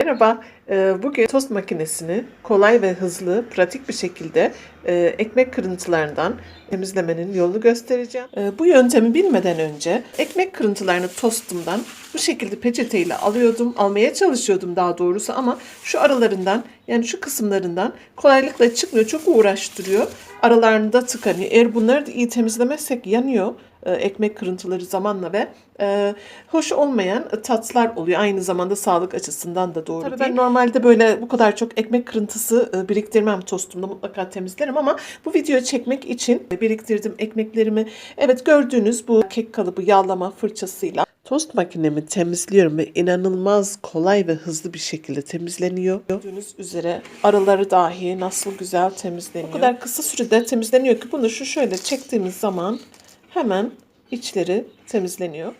Merhaba, bugün tost makinesini kolay ve hızlı, pratik bir şekilde e, ekmek kırıntılarından temizlemenin yolunu göstereceğim. E, Bu yöntemi bilmeden önce ekmek kırıntılarını tostumdan bu şekilde peçeteyle alıyordum, almaya çalışıyordum daha doğrusu ama şu aralarından yani şu kısımlarından kolaylıkla çıkmıyor, çok uğraştırıyor. Aralarında tıkanıyor. Eğer bunları da iyi temizlemezsek yanıyor e, ekmek kırıntıları zamanla ve e, hoş olmayan tatlar oluyor. Aynı zamanda sağlık açısından da doğru Tabii değil. Ben normalde böyle bu kadar çok ekmek kırıntısı e, biriktirmem tostumda mutlaka temizlerim ama bu videoyu çekmek için biriktirdim ekmeklerimi. Evet gördüğünüz bu kek kalıbı yağlama fırçasıyla tost makinemi temizliyorum ve inanılmaz kolay ve hızlı bir şekilde temizleniyor. Gördüğünüz üzere araları dahi nasıl güzel temizleniyor. O kadar kısa sürede temizleniyor ki bunu şu şöyle çektiğimiz zaman hemen içleri temizleniyor.